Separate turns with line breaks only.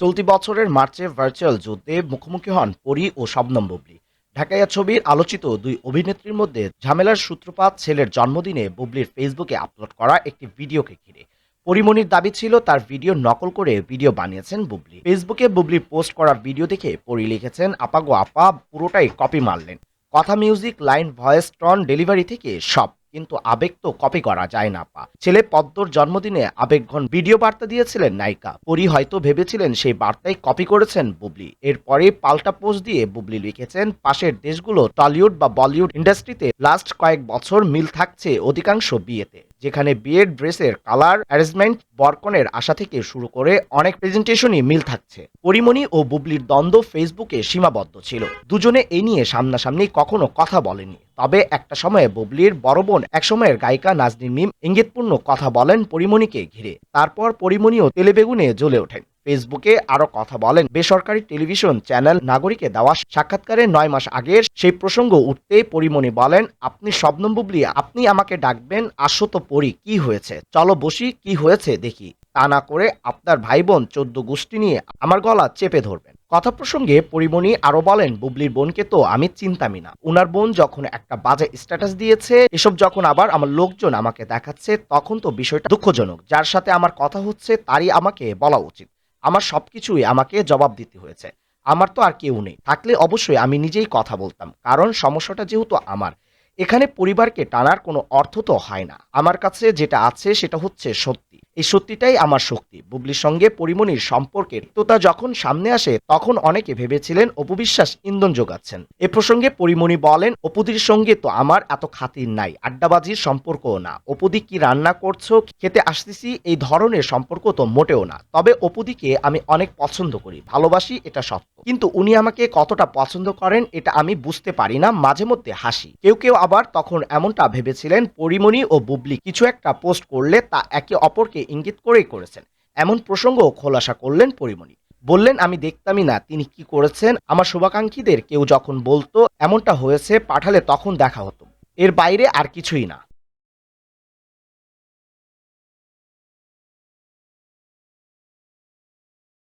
চলতি বছরের মার্চে ভার্চুয়াল যুদ্ধে মুখোমুখি হন পরি ও শবনম বুবলি। ঢাকাইয়া ছবির আলোচিত দুই অভিনেত্রীর মধ্যে ঝামেলার সূত্রপাত ছেলের জন্মদিনে বুবলির ফেসবুকে আপলোড করা একটি ভিডিওকে ঘিরে। পরিমণির দাবি ছিল তার ভিডিও নকল করে ভিডিও বানিয়েছেন বুবলি। ফেসবুকে বুবলির পোস্ট করা ভিডিও দেখে পরি লিখেছেন আপাগো আপা, পুরোটাই কপি মারলেন। কথা music line voice tone delivery থেকে সব। কিন্তু আবেগ তো কপি করা যায় না, পা। ছেলে পদ্মর জন্মদিনে আবেগঘন ভিডিও বার্তা দিয়েছিলেন নায়িকা। পরি হয়তো ভেবেছিলেন সেই বার্তায় কপি করেছেন বুবলি। এরপরে পাল্টা পোস্ট দিয়ে বুবলি লিখেছেন, পাশের দেশগুলো টলিউড বা বলিউড ইন্ডাস্ট্রিতে লাস্ট কয়েক বছর মিল থাকছে অধিকাংশ বিয়েতে। যেখানে বিয়ের ড্রেসের কালার, অ্যারেঞ্জমেন্ট, বরকনের আশা থেকে শুরু করে অনেক প্রেজেন্টেশনই মিল থাকছে। পরিমণি ও বুবলির দ্বন্দ্ব ফেসবুকে সীমাবদ্ধ ছিল। দুজনে এ নিয়ে সামনাসামনি কখনো কথা বলেনি। তবে একটা সময়ে বুবলির বড় বোন, একসময়ের গায়িকা নাজনীন মিম ইঙ্গিতপূর্ণ কথা বলেন পরিমণিকে ঘিরে। তারপর পরিমণিও তেলেবেগুনে জ্বলে ওঠেন। ফেসবুকে আরও কথা বলেন। বেসরকারি টেলিভিশন চ্যানেল নাগরিকে দেওয়া সাক্ষাৎকারে নয় মাস আগের সেই প্রসঙ্গ উঠতে পরিমণি বলেন, আপনি শবনম বুবলি, আপনি আমাকে ডাকবেন, আসো তো পড়ি, কি হয়েছে? চলো বসি, কি হয়েছে দেখি। তা না করে আপনার ভাই বোন চোদ্দ গোষ্ঠী নিয়ে আমার গলা চেপে ধরবেন। কথা প্রসঙ্গে পরিমণি আরও বলেন, বুবলির বোনকে তো আমি চিন্তামি না। উনার বোন যখন একটা বাজে স্ট্যাটাস দিয়েছে, এসব যখন আবার আমার লোকজন আমাকে দেখাচ্ছে, তখন তো বিষয়টা দুঃখজনক। যার সাথে আমার কথা হচ্ছে, তারই আমাকে বলা উচিত। আমার সব কিছুই আমাকে জবাব দিতে হয়েছে। আমার তো আর কেউ নেই। থাকলে অবশ্যই আমি নিজেই কথা বলতাম, কারণ সমস্যাটা যেহেতু আমার। এখানে পরিবারকে টানার কোনো অর্থ তো হয় না। আমার কাছে যেটা আছে সেটা হচ্ছে সত্যি। এই সত্যিটাই আমার শক্তি। বুবলির সঙ্গে পরিমণির সম্পর্কের। তোতা যখন সামনে আসে, তখন অনেকে ভেবেছিলেন অপবিশ্বাস ইন্ধন যোগাচ্ছেন। এ প্রসঙ্গে পরিমণি বলেন, অপুদির সঙ্গে তো আমার এত খাতির নাই, আড্ডাবাজির সম্পর্কও না। অপুদি কি রান্না করছ, খেতে আসতেছি, এই ধরনের সম্পর্ক তো মোটেও না। তবে অপুদিকে আমি অনেক পছন্দ করি, ভালোবাসি এটা সত্য কিন্তু উনি আমাকে কতটা পছন্দ করেন এটা আমি বুঝতে পারি না, মাঝে মধ্যে হাসি। কেউ কেউ আবার তখন এমনটা ভেবেছিলেন, পরিমণি ও বুবলি কিছু একটা পোস্ট করলে তা একে অপরকে ইঙ্গিত করেই করেছেন। এমন প্রসঙ্গ খোলাসা করলেন পরিমণি। বললেন, আমি দেখতামই না তিনি কি করেছেন। আমার শুভাকাঙ্ক্ষীদের কেউ যখন বলতো, এমনটা হয়েছে, পাঠালে তখন দেখা হতো। এর বাইরে আর কিছুই না।